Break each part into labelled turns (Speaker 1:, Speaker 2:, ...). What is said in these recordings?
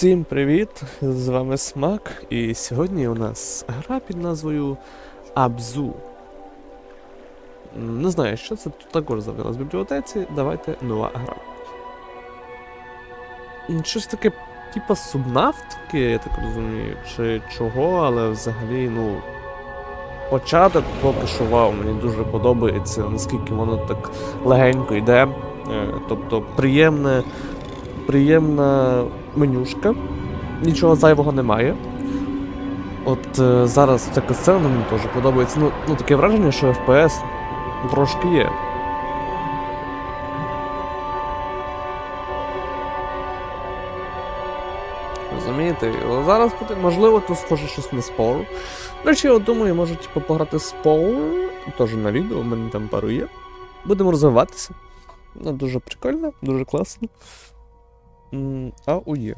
Speaker 1: Всім привіт! З вами Смак, і сьогодні у нас гра під назвою Абзу. Не знаю, що це тут також завелось в бібліотеці. Давайте нова гра. Щось таке, типа субнавтики, я так розумію, чи чого, але взагалі, ну. Початок поки що вау, мені дуже подобається, наскільки воно так легенько йде. Е, Тобто приємне, приємна менюшка, нічого зайвого немає. От е, зараз ця касцена мені теж подобається. Ну, ну таке враження, що FPS трошки є. Розумієте? О, Зараз можливо, тут схоже щось на спор. До речі, я думаю, може типу, пограти спор, теж на відео, у мене там пару є. Будемо розвиватися. Ну, дуже прикольно, дуже класно. М, А ує.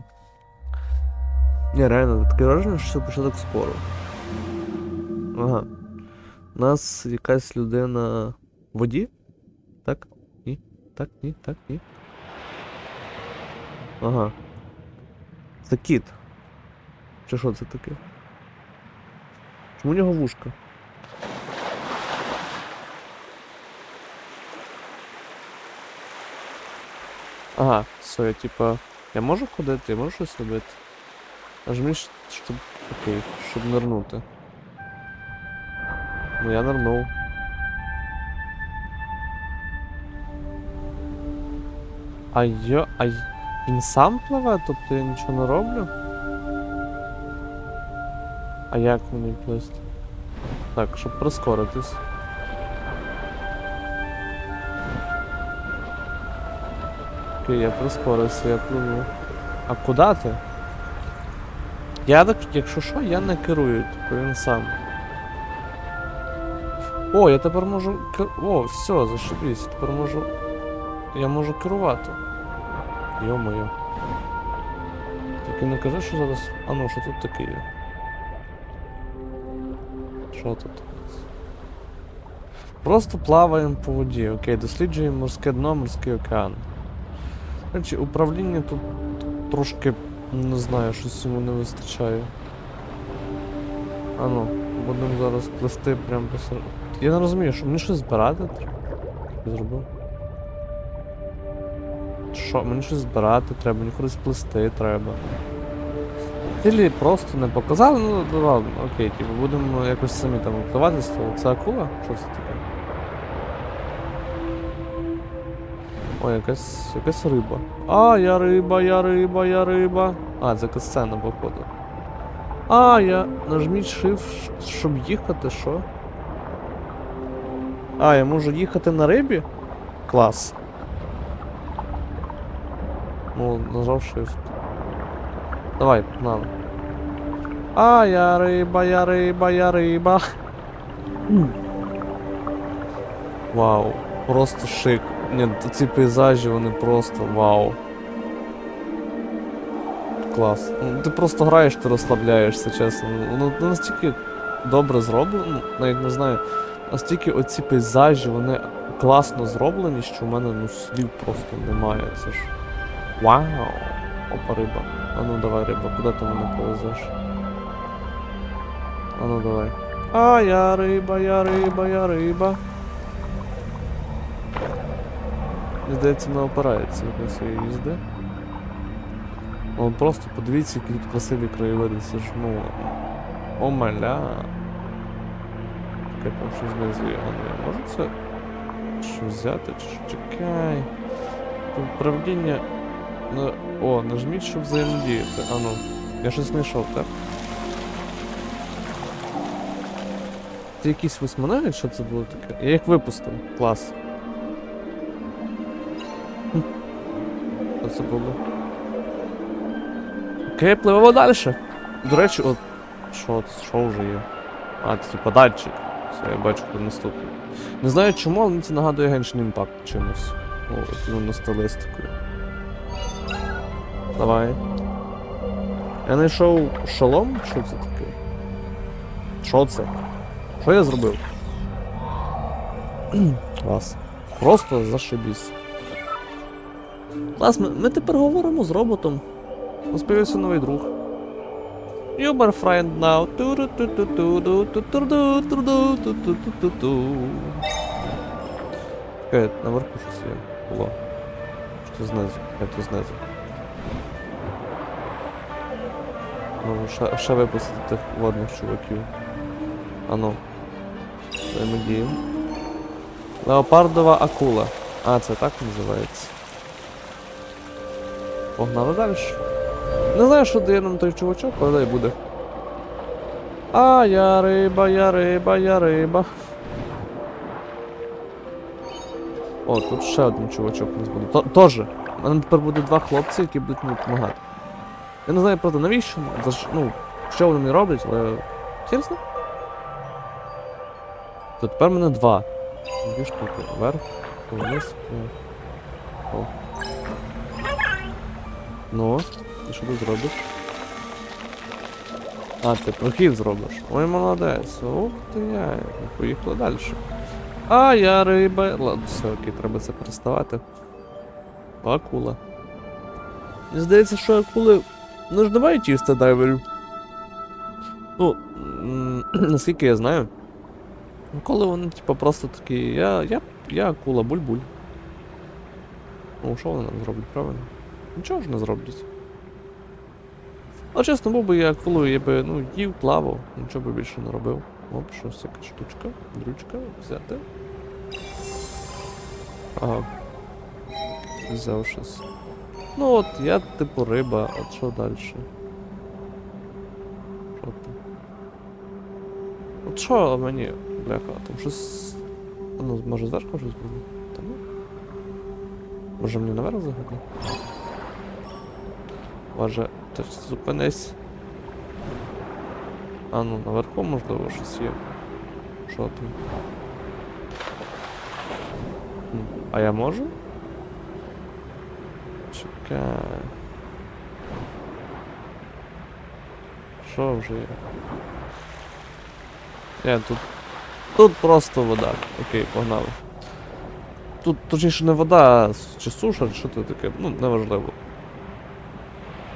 Speaker 1: Ні, реально, таке враження, що це початок спору. Ага. У нас якась людина в воді? Так? Ні? Так, ні, так, ні. Ага. Це кіт. Чи що це таке? Чому у нього вушка? Ага, все, я типа. Я можу ходити, я можу щось робити? Нажми, щоб. Окей, щоб нирнути. Ну я нирнув. А йо. А він сам пливе, тобто я нічого не роблю? А як мені плисти? Так, щоб прискоритись. Окей, я прискорився, я пливу. А куди ти? Я так, якщо що, я не керую, типу він сам. О, я тепер можу. кер- О, все, зашибись, тепер можу. Я можу керувати. Йо-моє. Тільки не кажи, що зараз. А ну, що тут таке є? Що тут? Просто плаваємо по воді. Окей, досліджуємо морське дно, морський океан. Речі, управління тут трошки, не знаю, щось йому не вистачає. А ну, будемо зараз плести прямо посеред. Я не розумію, що мені щось збирати треба. Зробив. Що, мені щось збирати треба, мені кудись плести треба. Тілі просто не показали, ну, ладно, окей, типу будемо якось самі там впливати з того. Це акула? Що це таке? Ой, якась, якась риба. А, я риба, я риба, я риба. А, це касцена, походу. А, я нажміть shift, щоб їхати, що? А, я можу їхати на рибі? Клас. Ну, нажав shift. Давай, погнали. А, я риба, я риба, я риба. Вау, просто шик. Ні, ці пейзажі, вони просто вау. Клас. Ну, ти просто граєш, ти розслабляєшся, чесно. Воно ну, настільки добре зроблено, навіть не знаю. Настільки оці пейзажі, вони класно зроблені, що в мене ну, слів просто немає. Це ж. Вау! Опа, риба. А ну давай, риба, куди ти мене повезеш? А ну давай. А, я риба, я риба, я риба. Здається, вона опирається якось цієї їзди. Ну просто подивіться, які тут красиві краєвиди, це ж ну. Омаля. Таке там щось знизу є. Я можу це. Що взяти? Чекай. Тут управління. Ну, о, нажміть, щоб взаємодіяти. А ну. Я щось знайшов, так? Це якийсь восьминоги, що це було таке? Я їх випустив. Клас. Це було? Окей, пливемо далі. До речі, от. Що, що вже є? А, це типа датчик. Все, я бачу, куди наступний. Не знаю чому, але мені це нагадує Genshin Impact чимось. О, от іменно стилистикою. Давай. Я знайшов шолом? Що це таке? Що це? Що я зробив? Клас. Просто зашибісь. Клас, ми, ми тепер говоримо з роботом. Розповівся новий друг. You my friend now. Чекай, наверху щось є. Було. То знизу? Я то знизу. Ну, ще, ще випустити тих водних чуваків. Ану. Взаємодіємо. Леопардова акула. А, це так називається. Погнали далі. Не знаю, що дає нам той чувачок, але дай буде. А, я риба, я риба, я риба. О, тут ще один чувачок у нас буде. То- Тоже. У мене тепер буде два хлопці, які будуть мені допомагати. Я не знаю, правда, навіщо, за що- ну, що вони роблять, але. Чесно? То тепер мене два. Дві штуки. Вверх, вниз, О. Ну, і що ти зробиш? А, ти прохід зробиш. Ой, молодець. Ух ти я. Поїхали далі. А, я риба. Ладно, все, окей, треба це переставати. Акула. Мені здається, що акули. Ну ж давай чисто дайверів. Ну, наскільки я знаю. Коли вони, типу, просто такі. Я. я. я акула, буль-буль. Ну, що вони нам зроблять, правильно? Нічого ж не зроблять. А чесно, був би я акулою, я би, ну, їв, плавав, нічого би більше не робив. Оп, щось яка штучка, дрючка, взяти. Ага. Взяв щось. Ну от, я типу риба, от що далі? Що? От що мені, бляха, там щось. Ну, може зверху щось буде? Та ну. Може мені наверх загадати? Може, ти ж зупинись. А ну, наверху можливо щось є. Що там? А я можу? Чекай. Що вже є? Є, тут. Тут просто вода. Окей, погнали. Тут точніше не вода, а чи суша, чи що це таке, ну, неважливо.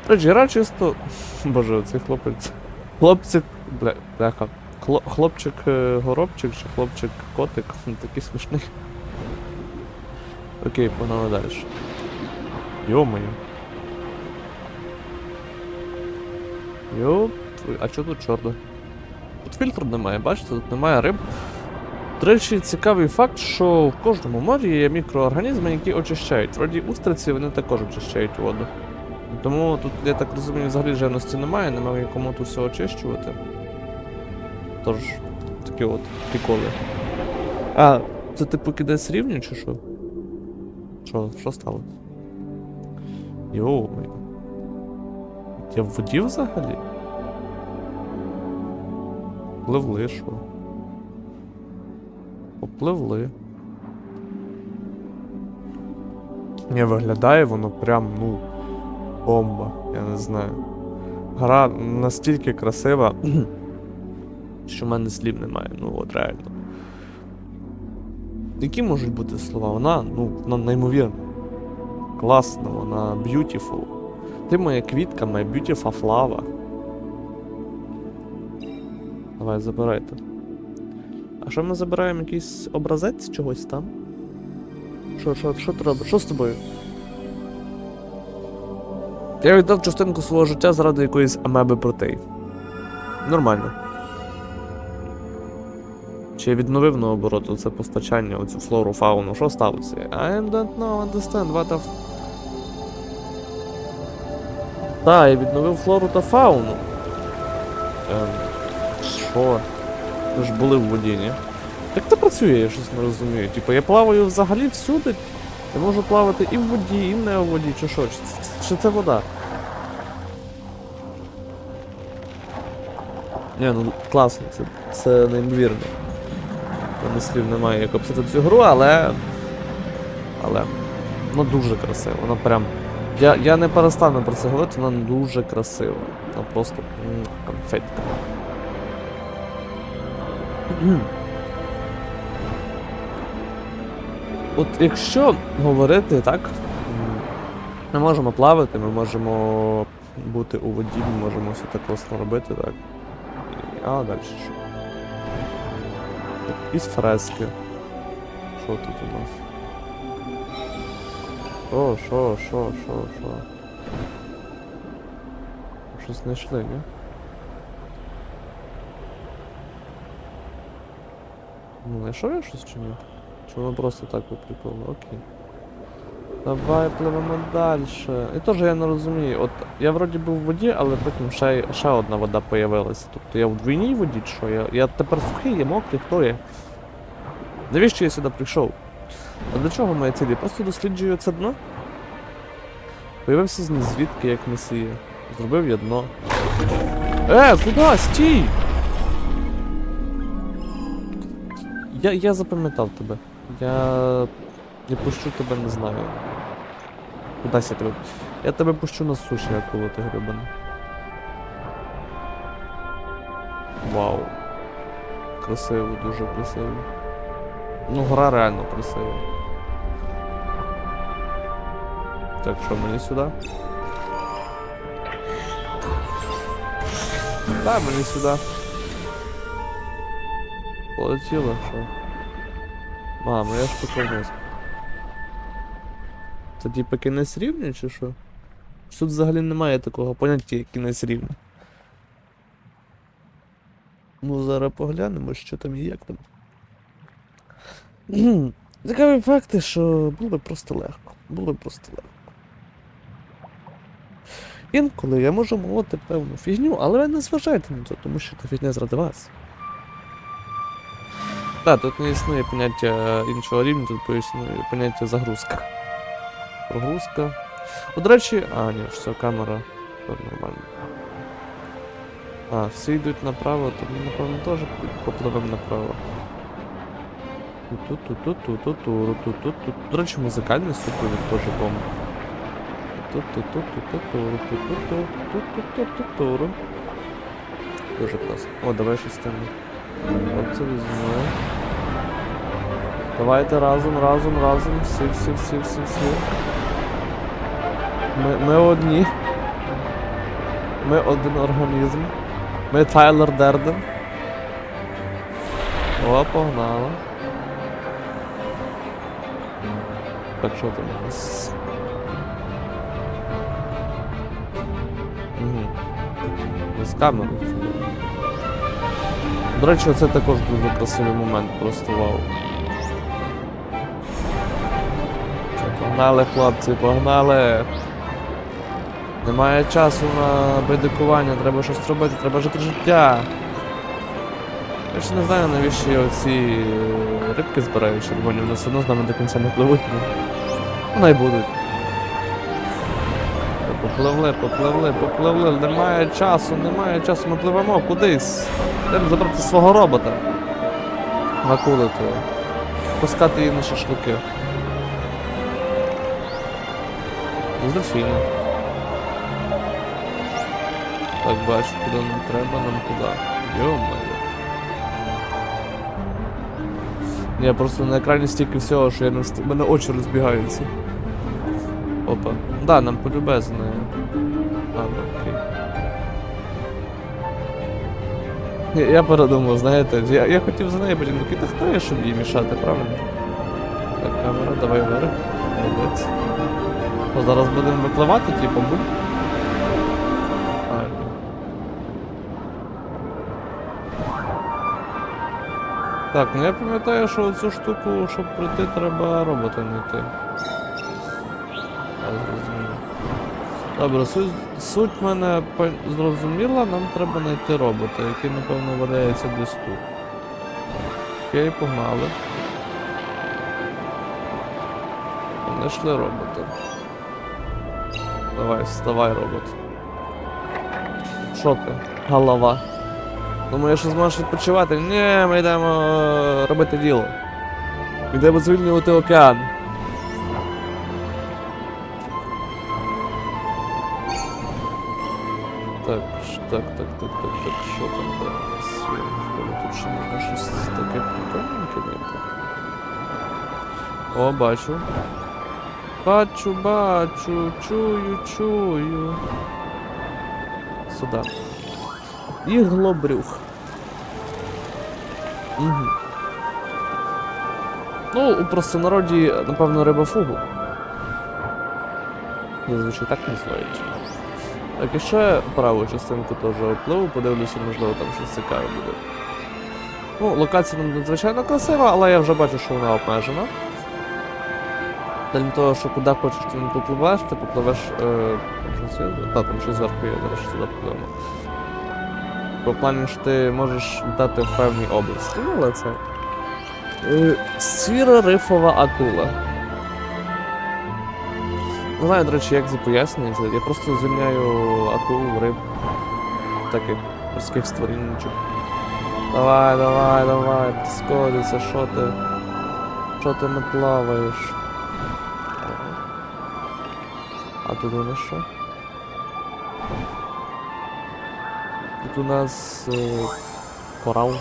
Speaker 1: Речі, гра чисто. Боже, цей хлопець. Хлопчик. Бля, бляха. Хлопчик е, горобчик чи хлопчик котик. Такий смішний. Окей, погнали далі. Йо-моє. Твою- А чого тут чорно? Тут фільтру немає, бачите, тут немає риб. До речі, цікавий факт, що в кожному морі є мікроорганізми, які очищають. Вроді устриці вони також очищають воду. Тому тут, я так розумію, взагалі жирності немає, немає кому тут все очищувати. Тож, такі от приколи. А, це типу кидець рівня чи що? Що, що стало? Йоу. Я в воді взагалі? Пливли, що? Попливли. Не виглядає воно прям, ну, бомба, я не знаю. Гра настільки красива, що в мене слів немає, ну от реально. Які можуть бути слова? Вона, ну, вона неймовірна. Класна, вона beautiful. Ти моя квітка, моя beautiful flower. Давай, забирайте. А що ми забираємо якийсь образець чогось там? Що, що, що робиш? Що з тобою? Я віддав частинку свого життя заради якоїсь амеби протей. Нормально. Чи я відновив наоборот це постачання, оцю флору, фауну? Що сталося? I don't know, understand, what the... Так, я відновив флору та фауну. Ем, що? Ви ж були в воді, ні? Як це працює, я щось не розумію. Типу, я плаваю взагалі всюди. Я можу плавати і в воді, і не в воді, чи що? Чи це вода? Ні, ну класно, це, це неймовірно. Мене слів немає, як описати цю гру, але. Але. Вона дуже красива. Вона прям. Я, я не перестану про це говорити, вона дуже красива. Вона просто конфетка. От якщо говорити так, ми можемо плавати, ми можемо бути у воді, ми можемо все так класно робити, так. І- А далі що? Якісь фрески. Що тут у нас? Що, що, що, що, що? Щось знайшли, ні? Ну, знайшов я щось чи ні? Чи воно просто так по приколу? Окей. Давай пливемо далі. І теж я не розумію. От я вроді був в воді, але потім ще, ще одна вода появилась. Тобто я в двійній воді що? Я, я тепер сухий, я мокрий, хто я? Навіщо я сюди прийшов? А до чого моя цілі? Просто досліджую це дно. Появився з звідки як месія. Зробив я дно. Е, куди? Стій! Я, я запам'ятав тебе. Я. Я пущу тебе не знаю. Кудась я тебе. Я тебе пущу на суші, акуло ти грибана. Вау. Красиво, дуже красиво. Ну, гра реально красива. Так, що мені сюди? Так, мені сюди. Полетіло, що? Мама, я ж поклонився. Це типа кінець рівня чи що? Тут взагалі немає такого поняття, як кінець рівня. Ну, зараз поглянемо, що там і як там. Цікаві факти, що було просто легко. Було просто легко. Інколи я можу молоти певну фігню, але ви не зважайте на це, тому що та фігня заради вас. Так, тут не існує поняття іншого рівня, тут існує поняття загрузка. Прогрузка. О, до речі, а, ні, все, камера. Все нормально. А, всі йдуть направо, то ми, напевно, теж попливемо направо. Ту-ту-ту-ту-ту-ту-ту, ту-ту-ту. До речі, музикальний супровід теж бомба. Ту-ту-ту-ту-ту-ту-ту-ту-ту-ту-ту-ту-ту. Дуже класно. О, давай щось там. От це візьму. Давайте разом, разом, разом. Всі, всі, всі, всі, всі. Ми, ми одні. Ми один організм. Ми Тайлер Дерден. О, погнали. Так, що там у нас? Угу. З камери. До речі, це також дуже красивий момент, просто вау. Погнали, хлопці, погнали! Немає часу на байдикування, треба щось робити, треба жити життя. Я ще не знаю, навіщо я оці е, рибки збираю червоні, вони все одно з нами до кінця не пливуть. Ну, Вони й будуть. Попливли, попливли, попливли, немає часу, немає часу, ми пливемо кудись. Треба забрати свого робота. Накулити. Пускати її на шашлики. З. Так, бачу, куди нам треба, нам куди. Йо-моє. Ні, просто на екрані стільки всього, що я не встиг. Мене очі розбігаються. Опа. Да, нам полюбе з нею. А, ну окей. Я, я передумав, знаєте, я, я хотів за нею, потім такий, та хто я, щоб їй мішати, правильно? Так, камера, давай вверх. Молодець. О, зараз будемо випливати, типу, буль. Так, ну я пам'ятаю, що цю штуку, щоб пройти, треба робота знайти. Добре, суть, суть мене зрозуміла, нам треба знайти робота, який, напевно, валяється десь тут. Окей, погнали. Знайшли робота. Давай, вставай, робот. Що ти? Голова. Думаю, що зможеш відпочивати? Ні, ми йдемо е, робити діло. Йдемо звільнювати океан. Так, так, так, так, так, так, що там? Можливо, Тут ще можна щось таке прикольненьке. О, бачу. Бачу, бачу, чую, чую. Сюди. Іглобрюх. Угу. Ну, у простонароді, напевно, риба фугу. Зазвичай так називають. Так, і ще праву частинку теж впливу, подивлюся, можливо, там щось цікаве буде. Ну, локація надзвичайно красива, але я вже бачу, що вона обмежена. Для того, що куди хочеш ти не попливеш, ти попливеш. Е? Та, там щось зверху є, зараз сюди попливемо. По плані, що ти можеш літати в певній області, ну, але це. Сіра рифова акула. Не знаю, до речі, як це пояснюється. Я просто звільняю акул, риб, таких морських створінчик. Давай, давай, давай, ти сходиться, що ти? Що ти не плаваєш? А тут у нас що? у нас е, корал.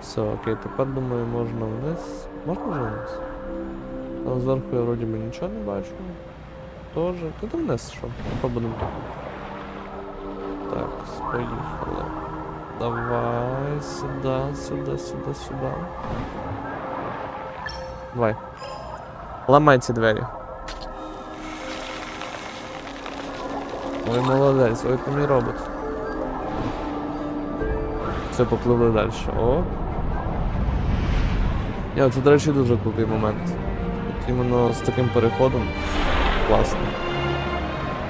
Speaker 1: Все, окей, тепер думаю, можна вниз. Можна вже вниз? Там зверху я вроді би нічого не бачу. Тоже. Та там вниз що? Попробуємо так. Так, поїхали. Давай, сюди, сюди, сюди, сюди. Давай. Ламай ці двері. Ой, молодець, ой, ти мій робот. Все, попливли далі. О. Ні, це, до речі, дуже крутий момент. От іменно з таким переходом. Класно.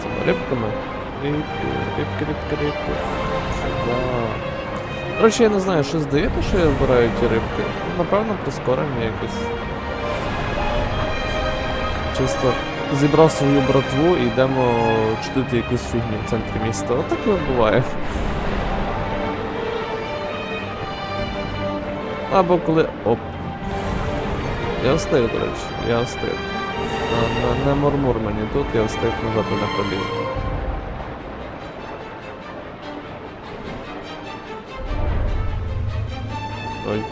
Speaker 1: Цими рибками. Рибки, рибки, рибки, рибки. Сюда. До речі, я не знаю, що здається, що я збираю ті рибки. Напевно, прискорення якесь. Чисто зібрав свою братву і йдемо чудити якусь фігню в центрі міста. Отак і буває. Або коли. Оп. Я встиг, до речі, я встиг. Не, не, не мурмур мені тут, я встиг нажати на пробіг. Ой.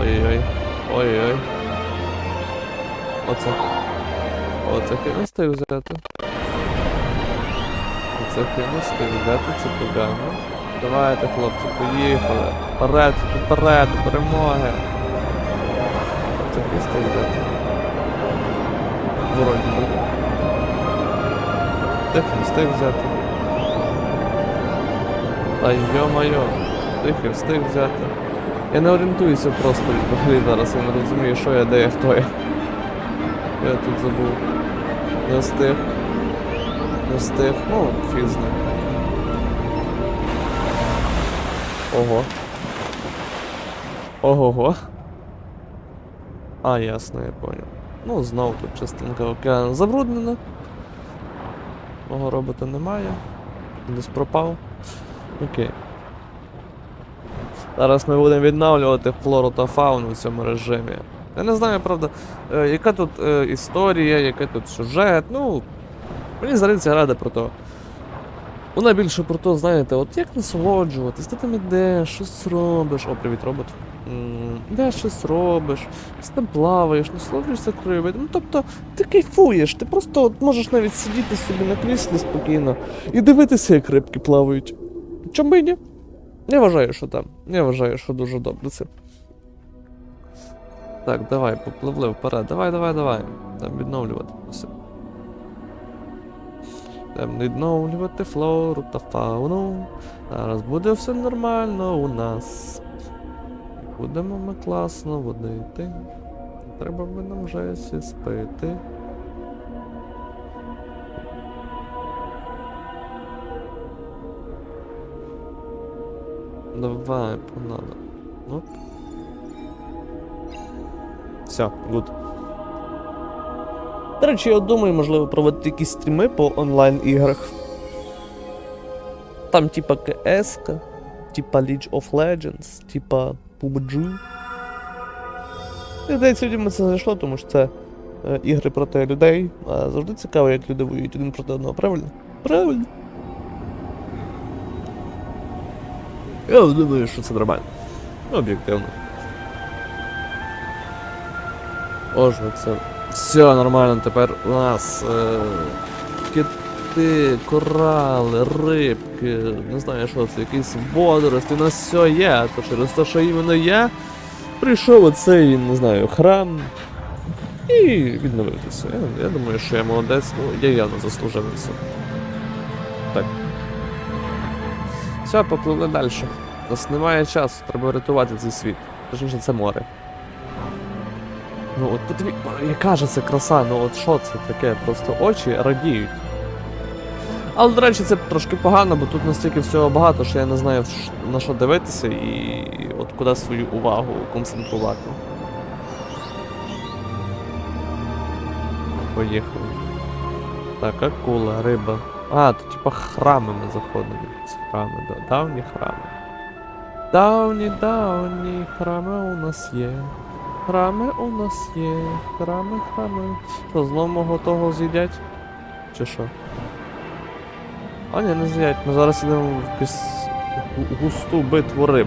Speaker 1: Ой-ой-ой. Ой-ой. Оце. Оце не взяти. Оце не взяти, це погано. Давайте, хлопці, поїхали. Вперед, вперед, перемоги. Це я взяти. Вроді би. Тих не встиг взяти. Та йо-моє, тих я встиг взяти. Я не орієнтуюся просто взагалі зараз, я не розумію, що я, де я, хто я. Я тут забув. Не встиг. Не встиг. Ну, з. Ого. Ого-го. А, ясно, я понял. Ну, знову тут частинка океану забруднена. Мого робота немає. Десь пропав. Окей. Зараз ми будемо відновлювати флору та фауну в цьому режимі. Я не знаю, правда, е, яка тут е, історія, який тут сюжет. Ну, мені здається, рада про то. Вона більше про то, знаєте, от як насолоджуватись, ти там ідеш, щось робиш. О, привіт, робот. Ідеш, щось робиш, там плаваєш, насолоджуєшся кривою. Ну тобто ти кайфуєш, ти просто от можеш навіть сидіти собі на кріслі спокійно і дивитися, як рибки плавають. Чому б і ні? Я вважаю, що там. Я вважаю, що дуже добре це. Так, давай, попливли вперед. Давай, давай, давай. Там відновлювати все. Там відновлювати флору та фауну. Зараз буде все нормально у нас. Будемо ми класно водити. Треба би нам вже сі спити. Давай, погнали. Ну. Все, гуд. До речі, я думаю, можливо, проводити якісь стріми по онлайн-іграх. Там типа КС, типа League of Legends, типа PUBG. І здається, сьогодні це зайшло, тому що це е, ігри проти людей. А завжди цікаво, як люди воюють один проти одного, правильно? Правильно. Я думаю, що це нормально. Ну, об'єктивно. Це. Все нормально, тепер у нас. Е, кит знайти корали, рибки, не знаю що це, якісь водорості, у нас все є, то через те, що іменно я прийшов оцей, не знаю, храм і відновитися. Я, я думаю, що я молодець, ну я явно заслужив це. Так. Все, попливли далі. У нас немає часу, треба рятувати цей світ. Точніше, це море. Ну от подиві... яка же це краса, ну от що це таке? Просто очі радіють. Але, до речі, це трошки погано, бо тут настільки всього багато, що я не знаю на що дивитися і от куди свою увагу концентрувати. Поїхали. Так, акула, риба. А, тут типа храми ми заходимо. Це храми, да. Давні храми. Давні, давні храми у нас є. Храми у нас є. Храми, храми. Що, знову мого того з'їдять? Чи що? А ні, не з'їдять. Ми зараз йдемо в якусь густу битву риб.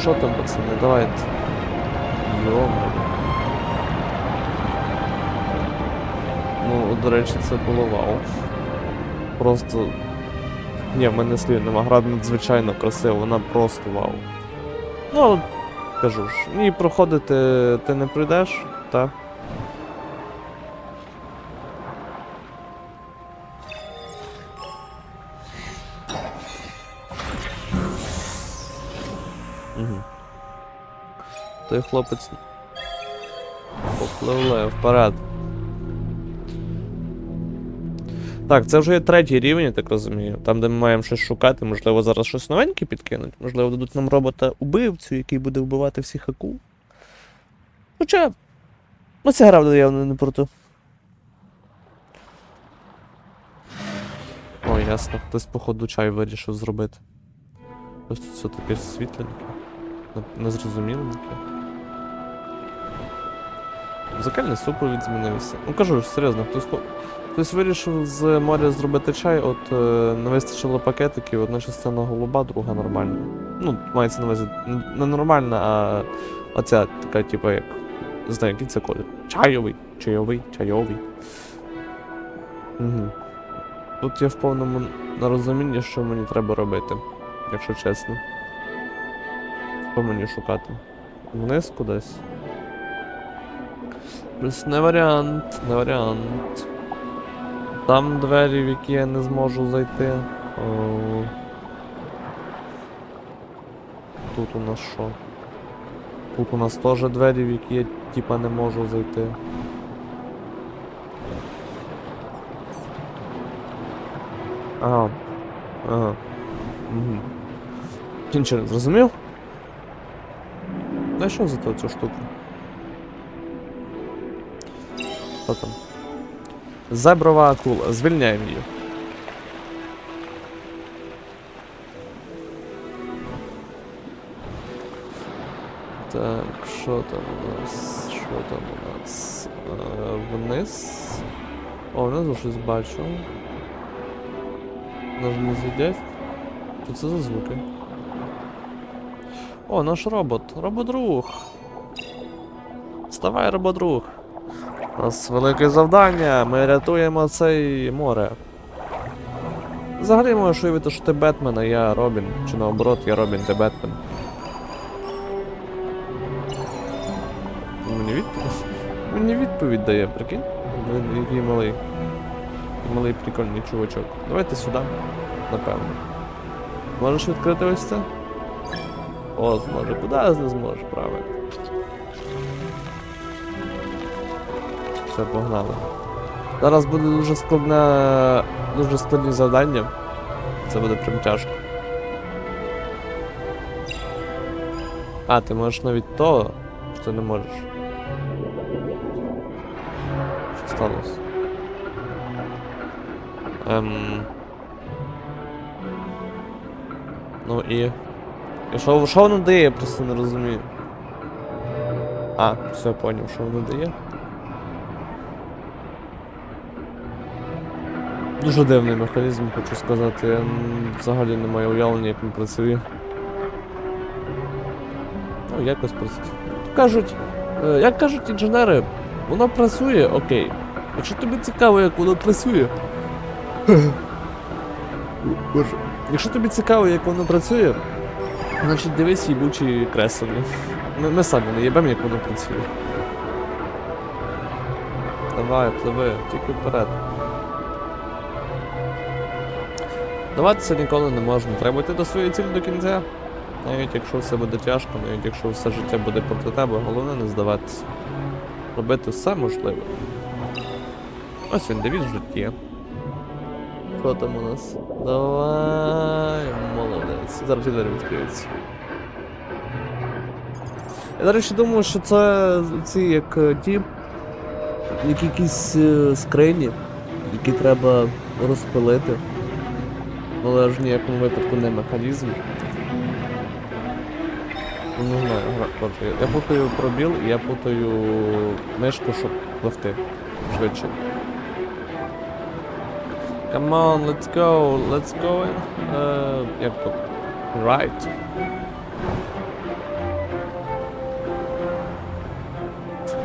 Speaker 1: Що там, пацани, давайте. Йома. Ну, до речі, це було вау. Просто. Ні, в мене слів нема. Гра надзвичайно красива, вона просто вау. Ну, кажу ж, і проходити ти не прийдеш, так? Угу. Той хлопець. попливле вперед. Так, це вже є третій рівень, я так розумію. Там, де ми маємо щось шукати, можливо, зараз щось новеньке підкинуть. Можливо, дадуть нам робота-убивцю, який буде вбивати всіх акул. Хоча. Ну, ця гра явно не про то. О, ясно. Хтось, походу, чай вирішив зробити. Ось тут все таке світленьке. Незрозуміленьке. Музикальний супровід змінився. Ну кажу ж, серйозно, хтось Хтось вирішив з моря зробити чай, от е, не вистачило пакетиків, одна частина голуба, друга нормальна. Ну, мається на увазі не нормальна, а оця така, типу, як. Знаю, який це колір. Чайовий, чайовий, чайовий. Угу. Тут я в повному розумінні, що мені треба робити, якщо чесно. Що мені шукати? Вниз кудись? Плюс не варіант, не варіант. Там двері, в які я не зможу зайти. О... Тут у нас що? Тут у нас теж двері, в які я типа не можу зайти. Ага. Ага. Угу. Не зрозумів? Знайшов за цю штуку. Що там? Зеброва акула. Звільняємо її. Так, що там у нас? Що там у нас? Е, вниз. О, внизу щось бачу. Нас не з'їдять. Що це за звуки? О, наш робот. Рободруг. Вставай, рободруг. У нас велике завдання, ми рятуємо цей море. Взагалі можеш уявити, що ти Бетмен, а я Робін. Чи наоборот, я Робін, ти Бетмен. Мені відповідь. Мені відповідь дає, прикинь? Який малий. Малий прикольний чувачок. Давайте сюди, напевно. Можеш відкрити ось це? О, зможе. Куди я не зможеш, правильно. Все, погнали. Зараз буде дуже складне. дуже складні завдання. Це буде прям тяжко. А, ти можеш навіть то, що не можеш. Що сталося? Ем. Ну і. І що, що воно дає, я просто не розумію. А, все, поняв, що воно дає. Дуже дивний механізм, хочу сказати. Я взагалі не маю уявлення, як він працює. Ну, якось працює. Кажуть, е, як кажуть інженери, воно працює, окей. Якщо тобі цікаво, як воно працює. Боже. Якщо тобі цікаво, як воно працює, значить дивись їбучі креслення. Ми, ми самі не їбемо, як воно працює. Давай, пливи, тільки вперед. Даватися ніколи не можна. Треба йти до своєї цілі до кінця. Навіть якщо все буде тяжко, навіть якщо все життя буде проти тебе, головне не здаватися. Робити все можливе. Ось він, девіз в житті. Що там у нас? Давай, молодець. Зараз двері відкриються. Я, до речі, думаю, що це ці як е, ті, як якісь е, скрині, які треба розпилити. Але ж в ніякому випадку не механізм. Ну, Не знаю, гра- я- я путаю пробіл і я путаю мишку, щоб пливти швидше. Come on, let's go, let's go. Uh, як тут? Right.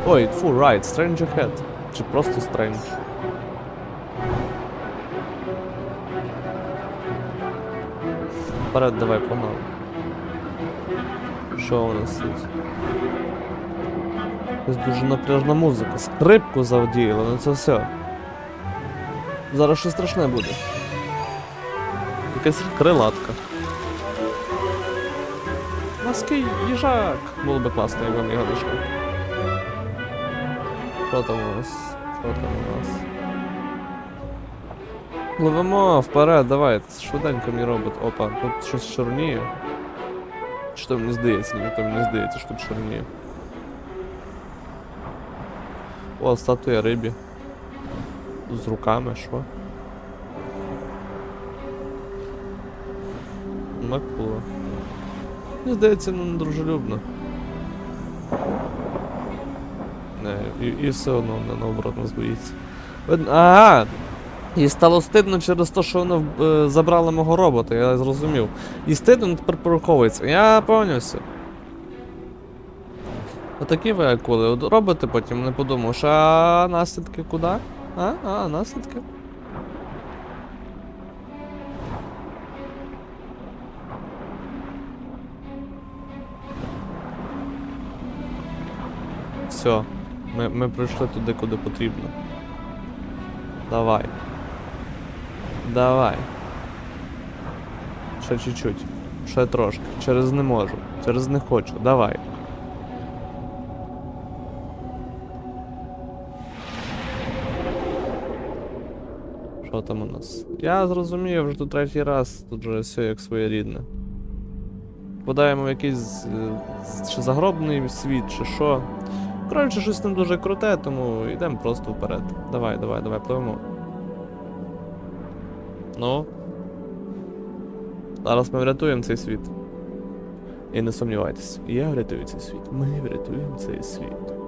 Speaker 1: Ой, фу, right, strange ahead. Чи просто strange? Вперед, давай, погнали. Що у нас тут? Якась дуже напряжна музика. Скрипку завдіяли, ну це все. Зараз щось страшне буде. Якась крилатка. Маский їжак! Було би класно, як вам його знайшли. Що там у нас? Що там у нас? Пливемо вперед, давай, швиденько мій робот. Опа, тут щось чорніє. Чи то мені здається, ні, то мені здається, що тут чорніє. О, статуя рибі. З руками, що? Макула. Мені здається, ну недружелюбно. Не, і, і все одно не наоборот нас боїться. Видно- Ага! Їй стало стидно через те, що вона е, забрала мого робота, я зрозумів. І стидно тепер пораховується. Я понявся. Отакі ви акули. Робите потім, не подумавши, а наслідки куди? А? А, наслідки? Все. Ми, ми прийшли туди, куди потрібно. Давай. Давай. Ще чуть-чуть. Ще трошки. Через не можу. Через не хочу. Давай. Що там у нас? Я зрозумів, вже тут третій раз, тут вже все як своєрідне. Подаємо в якийсь е, чи загробний світ, чи що. Коротше, щось не дуже круте, тому йдемо просто вперед. Давай, давай, давай, пливемо. Ну. Зараз ми врятуємо цей світ. І не сумнівайтесь, я врятую цей світ. Ми врятуємо цей світ.